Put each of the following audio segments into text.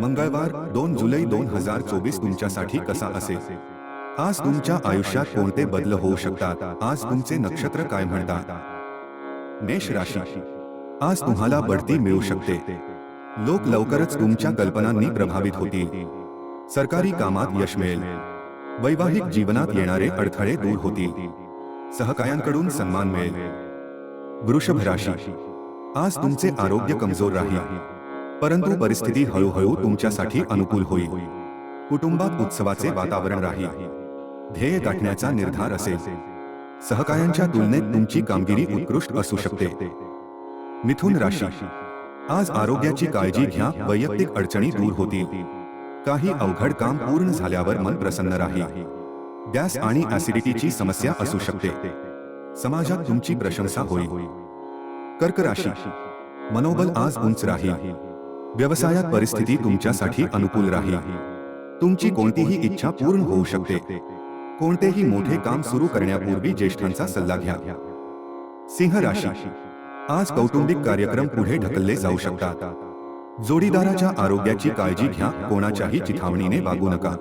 मंगळवार, दोन जुलै दोन हज़ार चोवीस तुमच्यासाठी कसा असेल? आज तुमच्या आयुष्यात कोणते बदल होऊ शकतात? आज तुमचे नक्षत्र काय म्हणतात? मेष राशी. आज तुम्हाला बढती मिळू शकते. लोक लवकरच तुमच्या कल्पनांनी प्रभावित होतील. सरकारी कामात यश मिळेल. वैवाहिक जीवनात येणारे अडथळे दूर होतील. सहकायांकडून सन्मान मिळेल. वृषभ राशी. आज तुमचे आरोग्य कमज़ोर राहील. परंतु परिस्थिती हळूहळू तुमच्यासाठी अनुकूल होईल. कुटुंबात उत्सवाचे वातावरण राहील. ध्येय गाठण्याचा निर्धार असेल. सहकायांच्या तुलनेत तुमची कामगिरी उत्कृष्ट असू शकते. मिथुन राशी. आज आरोग्याची काळजी घ्या वैयक्तिक अडचणी दूर होतील. काही अवघड काम पूर्ण झाल्यावर मन प्रसन्न राहील. गॅस आणि ऍसिडिटीची समस्या असू शकते. समाजात तुमची प्रशंसा होईल. कर्क राशी. मनोबल आज उंच राहील. व्यवसायात परिस्थिती तुमच्यासाठी अनुकूल राहील. तुमची कोणतीही इच्छा पूर्ण होऊ शकते. कोणतेही मोठे काम सुरू करण्यापूर्वी ज्येष्ठांचा सल्ला घ्या. सिंह राशी. आज कौटुंबिक कार्यक्रम पुढे ढकलले जाऊ शकतात. जोडीदाराच्या आरोग्याची काळजी घ्या कोणाच्याही चिथावणीने वागू नका.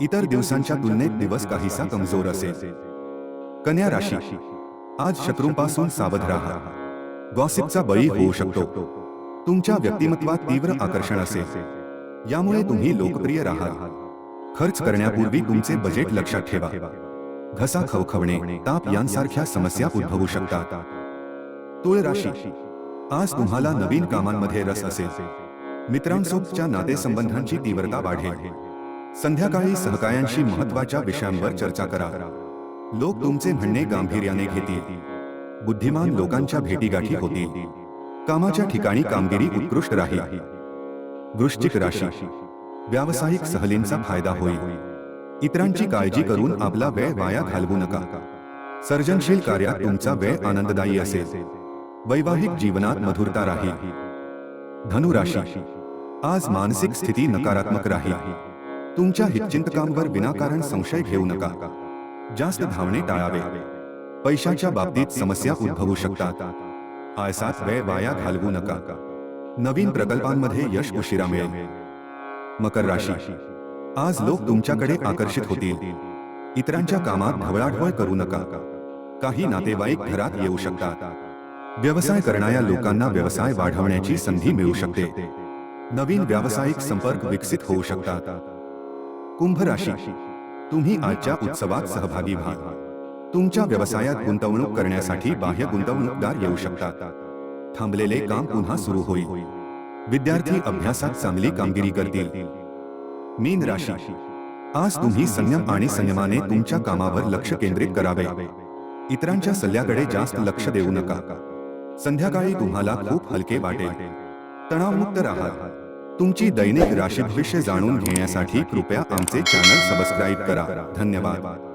इतर दिवसांच्या तुलनेत दिवस काहीसा कमज़ोर असेल. कन्या राशी. आज शत्रूंपासून सावध राहा. गॉसिपचा बळी होऊ शकतो. तुमच्या व्यक्तिमत्वात तीव्र आकर्षण असेल. यामुळे तुम्ही लोकप्रिय राहाल. खर्च करण्यापूर्वी तुमचे बजेट लक्षात ठेवा. घसा खवखवणे ताप यांसारख्या समस्या उद्भवू शकतात. तुळ राशी आज तुम्हाला नवीन कामांमध्ये रस असेल. मित्रांसोबतच्या नातेसंबंधांची तीव्रता वाढेल. संध्याकाळी सहकायांशी महत्वाच्या विषयांवर चर्चा करा. लोक तुमचे म्हणणे गांभीर्याने घेतील. बुद्धिमान लोकांच्या भेटीगाठी होतील. कामाच्या ठिकाणी कामगिरी उत्कृष्ट राहील. वृश्चिक राशी. व्यावसायिक सहलींचा फायदा होईल. इतरांची काळजी करून आपला वेळ वाया घालवू नका. सर्जनशील कार्यात तुमचा वेळ आनंददायी असेल. वैवाहिक जीवनात मधुरता राहील. धनुराशी. आज मानसिक स्थिती नकारात्मक राहील. तुमच्या हितचिंतकांवर विनाकारण संशय घेऊ नका. जास्त धावणे टाळावे. पैशाच्या बाबतीत समस्या उद्भवू शकतात. आयसात वेळ वाया घालवू नका. नवीन प्रकल्पांमध्ये यश उशिरा मिळेल. मकर राशी. आज लोक तुमच्याकडे आकर्षित होतील. इतरांच्या कामात ढवळाढवळ करू नका. काही नातेवाईक घरात येऊ शकतात. व्यवसाय करणाऱ्या लोकांना व्यवसाय वाढवण्याची संधी मिळू शकते. नवीन व्यावसायिक संपर्क विकसित होऊ शकतात. कुंभ राशी. तुम्ही आजच्या उत्सवात सहभागी व्हा. तुमच्या व्यवसायात गुंतवणूक करण्यासाठी बाह्य गुंतवणूकदार येऊ शकतात. थांबलेले काम पुन्हा सुरू होईल. विद्यार्थी अभ्यासात चांगली कामगिरी करतील. मीन राशी. आज तुम्ही संयम आणि संयमाने तुमच्या कामावर लक्ष केंद्रित करावे. इतरांच्या सल्ल्याकडे जास्त लक्ष देऊ नका. संध्याकाळी तुम्हाला खूप हलके वाटेल. तणावमुक्त राहा. तुमची दैनिक राशी भविष्य जाणून घेण्यासाठी कृपया आमचे चॅनल सबस्क्राईब करा. धन्यवाद.